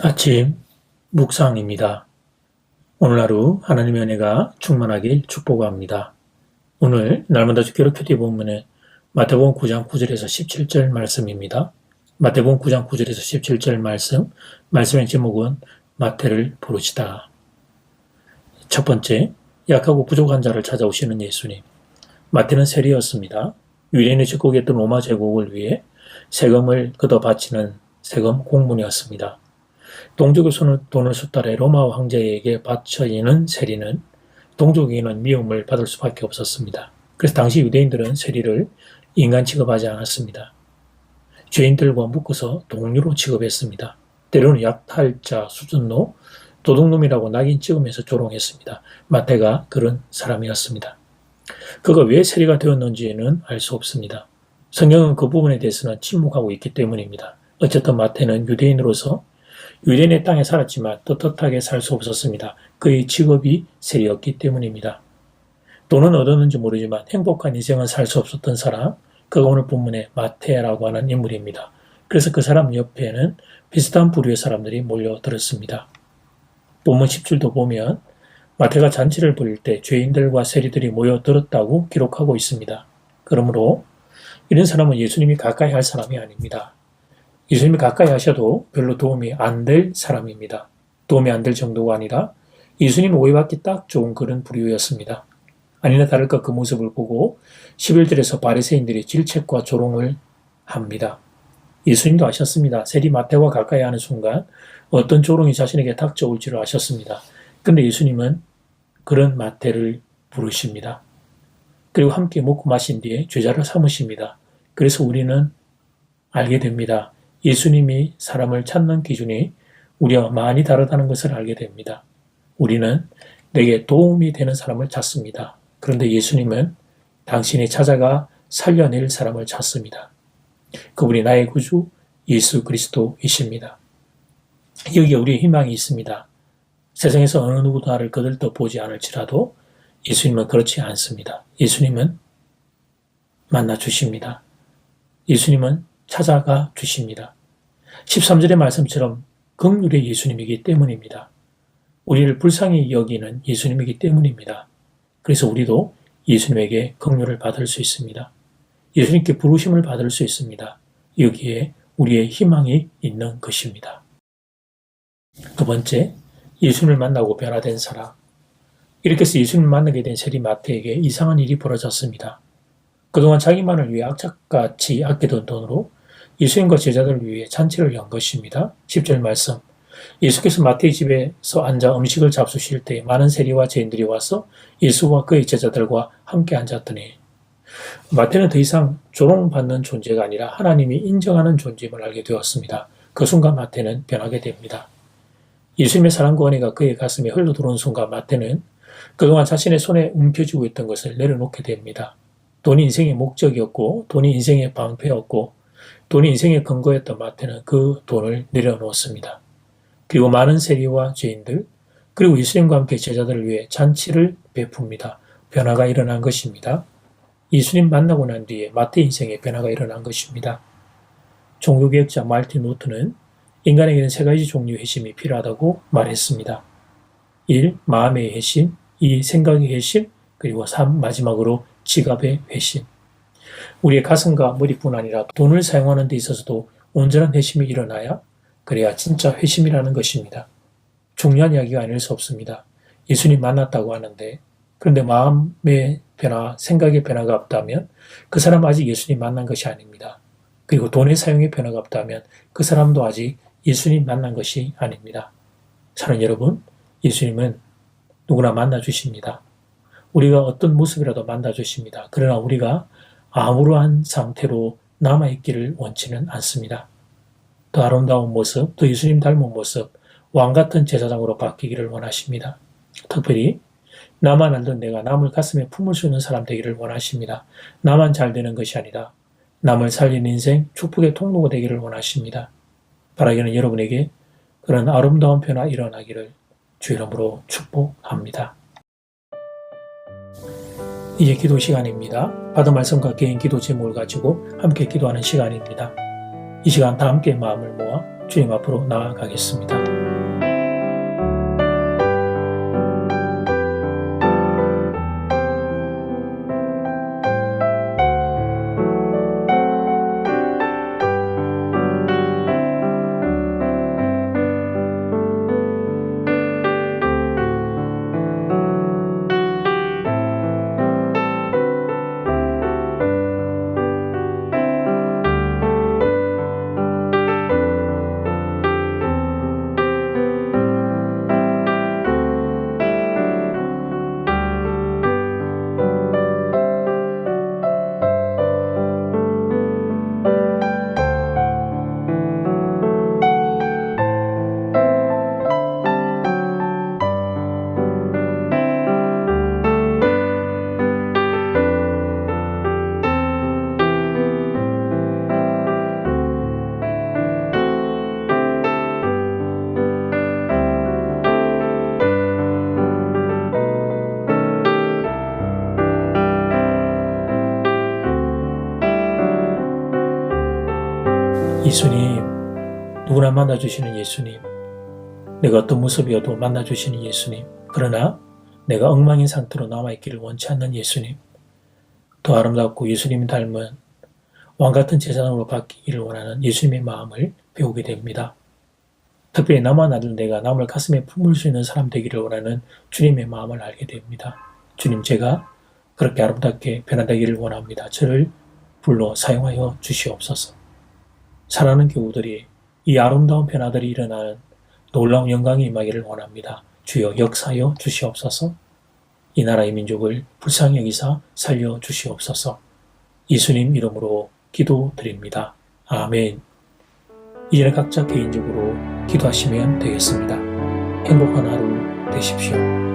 아침 묵상입니다. 오늘 하루 하나님의 은혜가 충만하길 축복합니다. 오늘 날마다 주기로 큐티 본문은 마태복음 9장 9절에서 17절 말씀입니다. 마태복음 9장 9절에서 17절 말씀, 말씀의 제목은 마태를 부르시다. 첫 번째, 약하고 부족한 자를 찾아오시는 예수님. 마태는 세리였습니다. 유대인의 집국했던 로마 제국을 위해 세금을 걷어 바치는 세금 공문이었습니다. 동족의 손을 돈을 수달해 로마 황제에게 바쳐지는 세리는 동족에게는 미움을 받을 수밖에 없었습니다. 그래서 당시 유대인들은 세리를 인간 취급하지 않았습니다. 죄인들과 묶어서 동료로 취급했습니다. 때로는 약탈자 수준로 도둑놈이라고 낙인 찍으면서 조롱했습니다. 마태가 그런 사람이었습니다. 그가 왜 세리가 되었는지는 알 수 없습니다. 성경은 그 부분에 대해서는 침묵하고 있기 때문입니다. 어쨌든 마태는 유대인으로서 유대인의 땅에 살았지만 떳떳하게 살 수 없었습니다. 그의 직업이 세리였기 때문입니다. 돈은 얻었는지 모르지만 행복한 인생은 살 수 없었던 사람, 그가 오늘 본문의 마태라고 하는 인물입니다. 그래서 그 사람 옆에는 비슷한 부류의 사람들이 몰려들었습니다. 본문 10줄도 보면 마태가 잔치를 벌일 때 죄인들과 세리들이 모여들었다고 기록하고 있습니다. 그러므로 이런 사람은 예수님이 가까이 할 사람이 아닙니다. 예수님이 가까이 하셔도 별로 도움이 안 될 사람입니다. 도움이 안 될 정도가 아니라 예수님 오해받기 딱 좋은 그런 부류였습니다. 아니나 다를까 그 모습을 보고 11절에서 바리새인들이 질책과 조롱을 합니다. 예수님도 아셨습니다. 세리 마태와 가까이 하는 순간 어떤 조롱이 자신에게 닥쳐올 지를 아셨습니다. 그런데 예수님은 그런 마태를 부르십니다. 그리고 함께 먹고 마신 뒤에 죄자를 삼으십니다. 그래서 우리는 알게 됩니다. 예수님이 사람을 찾는 기준이 우리와 많이 다르다는 것을 알게 됩니다. 우리는 내게 도움이 되는 사람을 찾습니다. 그런데 예수님은 당신이 찾아가 살려낼 사람을 찾습니다. 그분이 나의 구주 예수 그리스도이십니다. 여기에 우리의 희망이 있습니다. 세상에서 어느 누구도 나를 거들떠 보지 않을지라도 예수님은 그렇지 않습니다. 예수님은 만나 주십니다. 예수님은 찾아가 주십니다. 13절의 말씀처럼 긍휼의 예수님이기 때문입니다. 우리를 불쌍히 여기는 예수님이기 때문입니다. 그래서 우리도 예수님에게 긍휼을 받을 수 있습니다. 예수님께 부르심을 받을 수 있습니다. 여기에 우리의 희망이 있는 것입니다. 두 번째, 예수님을 만나고 변화된 사람. 이렇게 해서 예수님을 만나게 된 세리 마태에게 이상한 일이 벌어졌습니다. 그동안 자기만을 위해 악착같이 아끼던 돈으로 예수님과 제자들을 위해 잔치를 연 것입니다. 10절 말씀. 예수께서 마태의 집에서 앉아 음식을 잡수실 때 많은 세리와 죄인들이 와서 예수와 그의 제자들과 함께 앉았더니 마태는 더 이상 조롱받는 존재가 아니라 하나님이 인정하는 존재임을 알게 되었습니다. 그 순간 마태는 변하게 됩니다. 예수님의 사랑과 은혜가 그의 가슴에 흘러 들어온 순간 마태는 그동안 자신의 손에 움켜쥐고 있던 것을 내려놓게 됩니다. 돈이 인생의 목적이었고 돈이 인생의 방패였고 돈이 인생의 근거였던 마태는 그 돈을 내려놓습니다. 그리고 많은 세리와 죄인들 그리고 예수님과 함께 제자들을 위해 잔치를 베풉니다. 변화가 일어난 것입니다. 예수님 만나고 난 뒤에 마태 인생에 변화가 일어난 것입니다. 종교개혁자 말틴 루트는 인간에게는 세 가지 종류의 회심이 필요하다고 말했습니다. 1. 마음의 회심 2. 생각의 회심 그리고 3. 마지막으로 지갑의 회심 우리의 가슴과 머리뿐 아니라 돈을 사용하는 데 있어서도 온전한 회심이 일어나야 그래야 진짜 회심이라는 것입니다. 중요한 이야기가 아닐 수 없습니다. 예수님 만났다고 하는데 그런데 마음의 변화, 생각의 변화가 없다면 그 사람 아직 예수님 만난 것이 아닙니다. 그리고 돈의 사용의 변화가 없다면 그 사람도 아직 예수님 만난 것이 아닙니다. 사랑 여러분, 예수님은 누구나 만나 주십니다. 우리가 어떤 모습이라도 만나 주십니다. 그러나 우리가 아무러한 상태로 남아있기를 원치는 않습니다. 더 아름다운 모습, 더 예수님 닮은 모습, 왕 같은 제사장으로 바뀌기를 원하십니다. 특별히 나만 알던 내가 남을 가슴에 품을 수 있는 사람 되기를 원하십니다. 나만 잘 되는 것이 아니라 남을 살리는 인생 축복의 통로가 되기를 원하십니다. 바라기는 여러분에게 그런 아름다운 변화 일어나기를 주 이름으로 축복합니다. 이제 기도 시간입니다. 받은 말씀과 개인 기도 제목을 가지고 함께 기도하는 시간입니다. 이 시간 다 함께 마음을 모아 주님 앞으로 나아가겠습니다. 누구나 만나주시는 예수님, 내가 어떤 모습이어도 만나주시는 예수님, 그러나 내가 엉망인 상태로 남아있기를 원치 않는 예수님, 더 아름답고 예수님 닮은 왕 같은 제사장으로 바뀌기를 원하는 예수님의 마음을 배우게 됩니다. 특별히 아들 내가 남을 가슴에 품을 수 있는 사람 되기를 원하는 주님의 마음을 알게 됩니다. 주님, 제가 그렇게 아름답게 변화되기를 원합니다. 저를 불러 사용하여 주시옵소서. 사랑하는 교우들이 이 아름다운 변화들이 일어나는 놀라운 영광이 임하기를 원합니다. 주여 역사여 주시옵소서. 이 나라의 민족을 불쌍히 여기사 살려 주시옵소서. 예수님 이름으로 기도드립니다. 아멘. 이제는 각자 개인적으로 기도하시면 되겠습니다. 행복한 하루 되십시오.